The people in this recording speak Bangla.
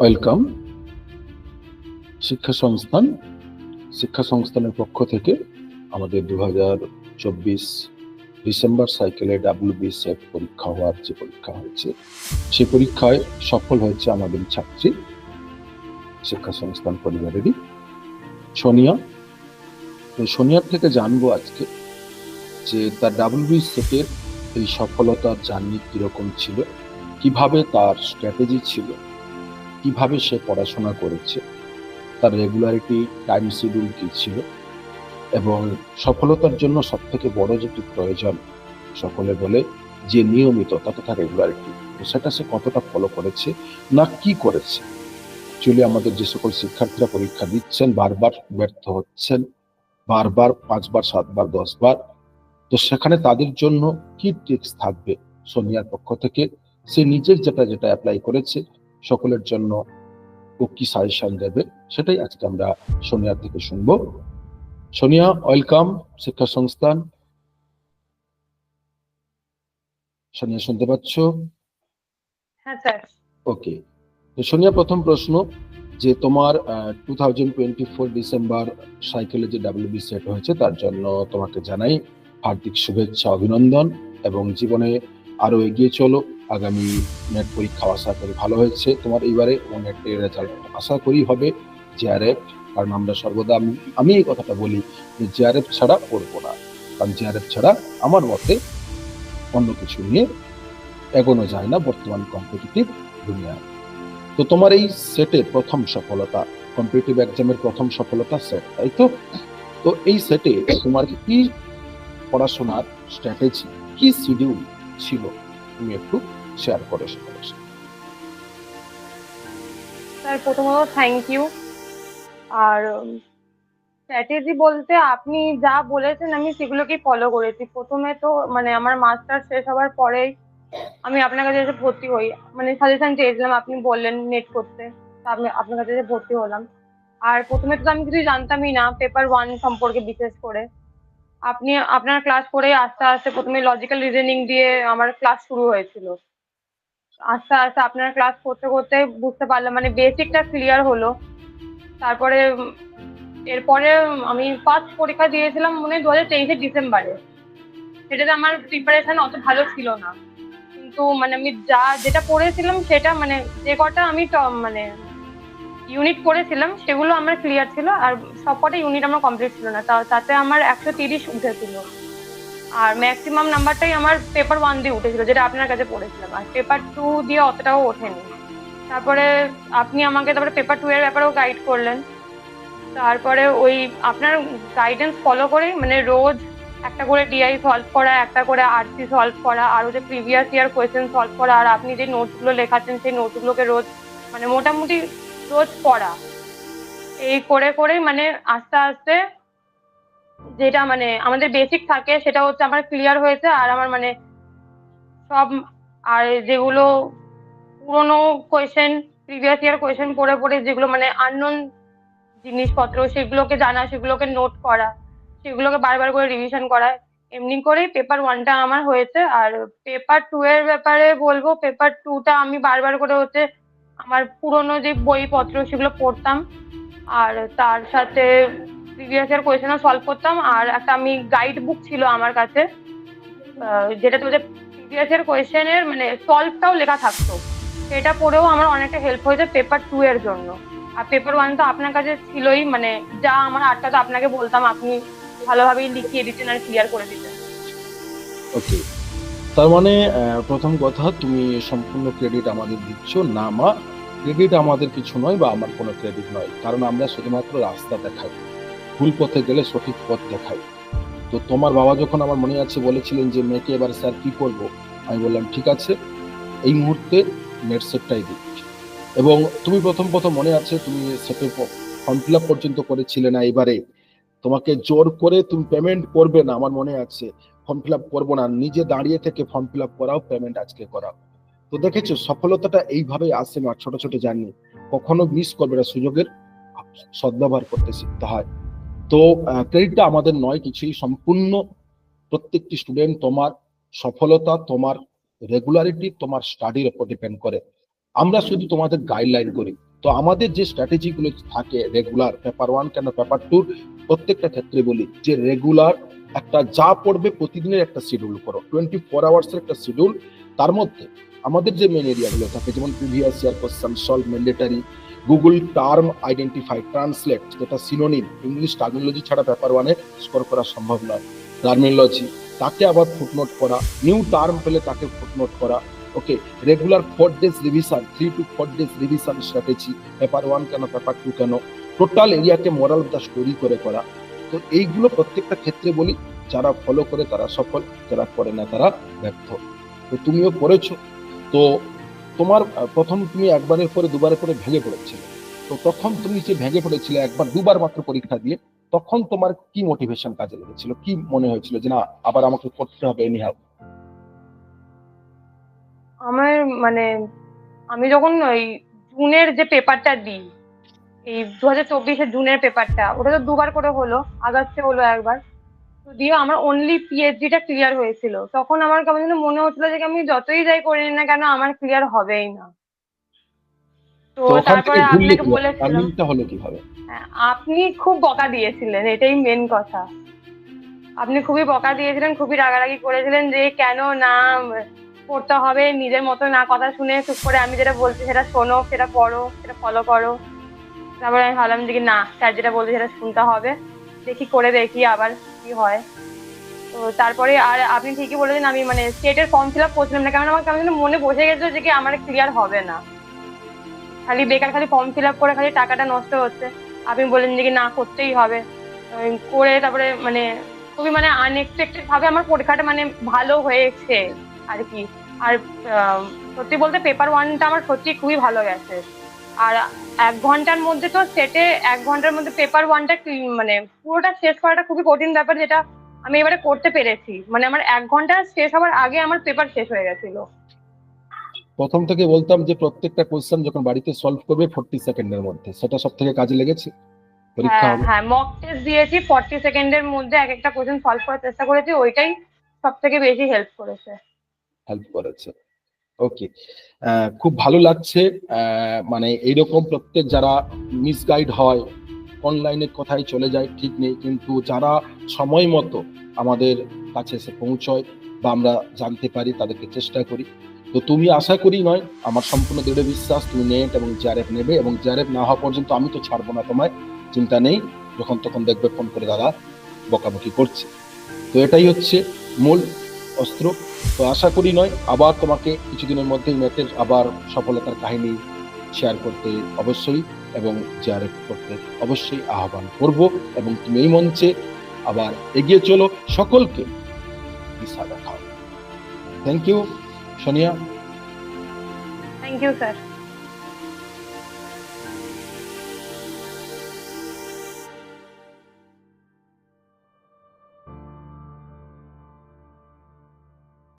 ওয়েলকাম। শিক্ষা সংস্থান, শিক্ষা সংস্থানের পক্ষ থেকে আমাদের দু হাজার চব্বিশ ডিসেম্বর সাইকেলে ডাব্লিউবি সেট পরীক্ষা হওয়ার যে পরীক্ষা হয়েছে, সে পরীক্ষায় সফল হয়েছে আমাদের ছাত্রী, শিক্ষা সংস্থান পরিবারেরই সোনিয়া। তো সোনিয়ার থেকে জানব আজকে যে তার ডাব্লিউবি সেটের এই সফলতার জার্নি কীরকম ছিল, কীভাবে তার স্ট্র্যাটেজি ছিল কীভাবে সে পড়াশোনা করেছে, তার রেগুলারিটি টাইম শিডিউল কী ছিল এবং সফলতার জন্য সব থেকে বড় যেটি প্রয়োজন সকলে বলে যে নিয়মিততা তথা রেগুলারিটি সেটা সে কতটা ফলো করেছে না কি করেছে? অ্যাকচুয়ালি আমাদের যে সকল শিক্ষার্থীরা পরীক্ষা দিচ্ছেন, বারবার ব্যর্থ হচ্ছেন, বারবার পাঁচবার, সাতবার, দশবার, তো সেখানে তাদের জন্য কি টিপস থাকবে? সোনিয়ার পক্ষ থেকে সে নিজের যেটা যেটা অ্যাপ্লাই করেছে সকলের জন্য ও কি সাজেশন দেবে সেটাই আজকে আমরা সোনিয়ার থেকে শুনব। সোনিয়া ওয়েলকাম শিক্ষা সংস্থান। সোনিয়া শুনতে পাচ্ছ? হ্যাঁ স্যার। ওকে। তো সোনিয়া প্রথম প্রশ্ন যে তোমার two thousand twenty four December সাইকেলে যে ডাব্লিউবি সেট হয়েছে তার জন্য তোমাকে জানাই হার্দিক শুভেচ্ছা অভিনন্দন এবং জীবনে আরও এগিয়ে চলো। আগামী নেট পরীক্ষা আশা করি ভালো হয়েছে। তোমার এইবারে এবং নেটের রেজাল্ট আশা করি হবে। জেআরএফ কারণ আমরা সর্বদা আমি আমি এই কথাটা বলি যে জেআরএফ ছাড়া পড়ব না। কারণ জেআরএফ ছাড়া আমার মতে অন্য কিছু নিয়ে এগোনো যায় না বর্তমান কম্পিটিটিভ দুনিয়ায়। তো তোমার এই সেটে প্রথম সফলতা কম্পিটিটিভ এক্সামের প্রথম সফলতা সেট তাই তো? তো এই সেটে তোমার কি পড়াশোনার স্ট্র্যাটেজি কি শিডিউল ছিল? তুমি একটু শেয়ার করো সেটা স্যার প্রথমত থ্যাংক ইউ আর স্ট্র্যাটেজি বলতে আপনি যা বলেছেন আমি সেগুলোকেই ফলো করেছি। প্রথমে তো মানে আমার মাস্টার শেষ হওয়ার পরেই আমি আপনার কাছে এসে ভর্তি হই। মানে সাজেশন চেয়েছিলাম, আপনি বললেন নেট করতে। আমি আপনার কাছে এসে ভর্তি হলাম। আর প্রথমে তো আমি কিছু জানতামই না পেপার ওয়ান সম্পর্কে বিশেষ করে। আপনি, আপনার ক্লাস করে আস্তে আস্তে প্রথমে লজিক্যাল রিজনিং দিয়ে আমার ক্লাস শুরু হয়েছিল। আস্তে আস্তে আপনার ক্লাস করতে করতে বুঝতে পারলাম মানে বেসিকটা ক্লিয়ার হলো। তারপরে এরপরে আমি ফার্স্ট পরীক্ষা দিয়েছিলাম মনে হয় দু হাজার তেইশে ডিসেম্বরে। সেটাতে আমার প্রিপারেশন অত ভালো ছিল না। কিন্তু মানে আমি যা, যেটা পড়েছিলাম সেটা মানে যে কটা আমি মানে ইউনিট করেছিলাম, সেগুলো আমার ক্লিয়ার ছিল, আর সবকটা ইউনিট আমার কমপ্লিট ছিল না। তাতে আমার একশো তিরিশ উঠেছিল। আর ম্যাক্সিমাম নাম্বারটাই আমার পেপার ওয়ান দিয়ে উঠেছিল, যেটা আপনার কাছে পড়েছিলাম। আর পেপার টু দিয়ে অতটাও ওঠেনি। তারপরে আপনি আমাকে তারপরে পেপার টু এর ব্যাপারেও গাইড করলেন। তারপরে ওই আপনার গাইডেন্স ফলো করে মানে রোজ একটা করে ডিআই সলভ করা, একটা করে আরসি সলভ করা, আরও যে প্রিভিয়াস ইয়ার কোয়েশ্চেন সলভ করা, আর আপনি যে নোটসগুলো লেখাচ্ছেন, সেই নোটসগুলোকে রোজ মানে মোটামুটি রোজ পড়া। এই করে করে মানে আস্তে আস্তে যেটা মানে আমাদের বেসিক থাকে, সেটা হচ্ছে আমার ক্লিয়ার হয়েছে আর আমার মানে সব আর যেগুলো পুরোনো কোয়েশ্চেন প্রিভিয়াস ইয়ার কোয়েশ্চেন পড়ে পড়ে যেগুলো মানে আননোন জিনিসপত্র, সেগুলোকে জানা, সেগুলোকে নোট করা, সেগুলোকে বারবার করে রিভিশন করা, এমনি করেই পেপার ওয়ানটা আমার হয়েছে আর পেপার টু এর ব্যাপারে বলব পেপার টুটা আমি বারবার করে হচ্ছে আমার পুরোনো যে বইপত্র সেগুলো পড়তাম আর তার সাথে প্রিভিয়াস ইয়ার কোয়েশ্চেনও সলভ করতাম আর একটা আমি গাইড বুক ছিল আমার কাছে আহ, যেটাতে হচ্ছে প্রিভিয়াস ইয়ার কোয়েশ্চেনের মানে সলভটাও লেখা থাকতো। সেটা পড়েও আমার অনেকটা হেল্প হয়েছে পেপার টু এর জন্য। আর পেপার ওয়ান তো আপনার কাছে ছিলই মানে যা আমার আটটা তো আপনাকে বলতাম আপনি ভালোভাবেই লিখিয়ে দিতেন আর ক্লিয়ার করে দিতেন। ওকে তার মানে প্রথম কথা তুমি সম্পূর্ণ ক্রেডিট আমাদের দিচ্ছ না মা ক্রেডিট আমাদের কিছু নয় বা আমার কোনো ক্রেডিট নয়। কারণ আমরা শুধুমাত্র রাস্তা দেখাই ভুল পথে গেলে সঠিক পথ দেখাই। তো তোমার বাবা যখন আমার মনে আছে বলেছিলেন যে, মেয়েকে এবার স্যার কি করব? আমি বললাম, ঠিক আছে, এই মুহূর্তে নেট সেটটাই দিচ্ছি এবং তুমি প্রথম প্রথম মনে আছে, তুমি সেটের ফর্ম ফিল পর্যন্ত করেছিলে না এবারে। তোমাকে জোর করে তুমি পেমেন্ট করবে না, আমার মনে আছে। ফর্ম ফিল করব না, নিজে দাঁড়িয়ে থেকে ফর্ম ফিল আপ করাও পেমেন্ট আজকে করাও। তো দেখেছ, সফলতাটা এইভাবে আসে না, ছোট ছোট জার্নি। কখনো মিস করবে না, সুযোগের সদ্ব্যবহার করতে শিখতে হয়। তো ক্রেডিটটা আমাদের নয় কিছুই, সম্পূর্ণ প্রত্যেকটি স্টুডেন্ট তোমার সফলতা, তোমার রেগুলারিটি তোমার স্টাডির উপর ডিপেন্ড করে। আমরা শুধু তোমাদের গাইডলাইন করি। তো আমাদের যে স্ট্র্যাটেজি গুলো থাকে রেগুলার পেপার ওয়ান কেন পেপার টু প্রত্যেকটা ক্ষেত্রে বলি যে রেগুলার একটা যা পড়বে প্রতিদিনের একটা শিডিউল করো টোয়েন্টি ফোর আওয়ার্স এর একটা শিডিউল তার মধ্যে আমাদের যে মেন এরিয়াগুলো থাকে, যেমন previous year question solve mandatory Google term identify translate যেটা সিনোনিম ইংলিশ টার্মিনোলজি ছাড়া পেপার ওয়ানে স্কোর করা সম্ভব নয়। টার্মিনোলজি তাকে আবার ফুটনোট করা নিউ টার্ম পেলে তাকে ফুটনোট করা। Okay regular four days revision three two four days revision strategy paper one কেন পেপার টু কেন? টোটাল এরিয়াকে মোরাল দা স্টোরি করে করা। তো এইগুলো প্রত্যেকটা ক্ষেত্রে বলি, যারা ফলো করে তারা সফল, যারা করে না তারা ব্যর্থ। তো তুমিও করেছ। তো তোমার প্রথম তুমি একবারের পরে দুবারের পরে ভেঙে পড়েছিলে। তো তখন তুমি যে ভেঙে পড়েছিলে একবার, দুবার মাত্র পরীক্ষা দিয়ে, তখন তোমার কি মোটিভেশন কাজে লেগেছিল? কি মনে হয়েছিল যে না, আবার আমাকে করতে হবে এনিহাও আমার মানে আমি যখন ওই জুনের যে পেপারটা দিই, এই দু হাজার চব্বিশের জুনের পেপারটা ওটা তো দুবার করে হলো, আগস্টে হলো একবার। তো দিয়ে আমার অনলি পিএইচডিটা ক্লিয়ার হয়েছিল তখন আমার কেমন যেন মনে হচ্ছিল যে আমি যতই যাই করি না কেন আমার ক্লিয়ার হবেই না। তো তারপরে আপনাকে বলেছিলাম। হলো কীভাবে? হ্যাঁ, আপনি খুব বকা দিয়েছিলেন এটাই মেন কথা। আপনি খুবই বকা দিয়েছিলেন খুবই রাগারাগি করেছিলেন যে কেন না পড়তে হবে নিজের মতো না কথা শুনে চুপ করে আমি যেটা বলছি সেটা শোনো সেটা পড়ো সেটা ফলো করো। তারপরে আমি ভাবলাম যে না স্যার যেটা বলছে সেটা শুনতে হবে দেখি করে দেখি আবার। কি হয়? তো তারপরে আর আপনি ঠিকই বলেছেন, আমি মানে স্টেটের ফর্ম ফিল আপ করছিলাম না, কারণ আমার কেমন মনে বসে গেছিল যে কি আমার ক্লিয়ার হবে না। খালি বেকার খালি ফর্ম ফিল আপ করে খালি টাকাটা নষ্ট হচ্ছে। আপনি বলেন যে কি না, করতেই হবে। করে তারপরে মানে খুবই মানে আনএক্সপেক্টেড ভাবে আমার পরীক্ষাটা মানে ভালো হয়েছে আর কি। আর সত্যি বলতে পেপার ওয়ানটা আমার সত্যি খুবই ভালো গেছে। আর এক ঘণ্টার মধ্যে তো সেটে এক ঘণ্টার মধ্যে পেপার ওয়ানটা মানে পুরোটা শেষ করাটা খুবই কঠিন ব্যাপার যেটা আমি এবারে করতে পেরেছি। মানে আমার এক ঘণ্টা শেষ হওয়ার আগে আমার পেপার শেষ হয়ে গেছিল। প্রথম থেকে বলতাম যে প্রত্যেকটা কোশ্চেন যখন বাড়িতে সলভ করবে ফোর্টি সেকেন্ডের মধ্যে সেটা সব থেকে কাজে লেগেছে। পরীক্ষা হ্যাঁ হ্যাঁ মক টেস্ট দিয়েছি ফর্টি সেকেন্ডের মধ্যে এক একটা কোশ্চেন সলভ করার চেষ্টা করেছি ওইটাই সব থেকে বেশি হেল্প করেছে। হেল্প করেছে। ওকে খুব ভালো লাগছে। মানে এইরকম প্রত্যেক যারা মিসগাইড হয় অনলাইনের কথাই চলে যায়, ঠিক নেই। কিন্তু যারা সময় মতো আমাদের কাছে এসে পৌঁছয় বা আমরা জানতে পারি, তাদেরকে চেষ্টা করি। তো তুমি আশা করি নয়, আমার সম্পূর্ণ দৃঢ় বিশ্বাস, তুমি নেট এবং জেআরএফ নেবে এবং জেআরএফ না হওয়া পর্যন্ত আমি তো ছাড়বো না তোমায়। চিন্তা নেই, যখন তখন দেখবে ফোন করে দাদা বকাবকি করছে। তো এটাই হচ্ছে মূল অস্ত্র। তো আশা করি নয়, আবার তোমাকে কিছুদিনের মধ্যেই ম্যাচের আবার সফলতার কাহিনী শেয়ার করতে অবশ্যই এবং শেয়ার করতে অবশ্যই আহ্বান করব এবং তুমি এই মঞ্চে আবার এগিয়ে চলো। সকলকে দিশা দেখাও। Thank you Sonia. Thank you sir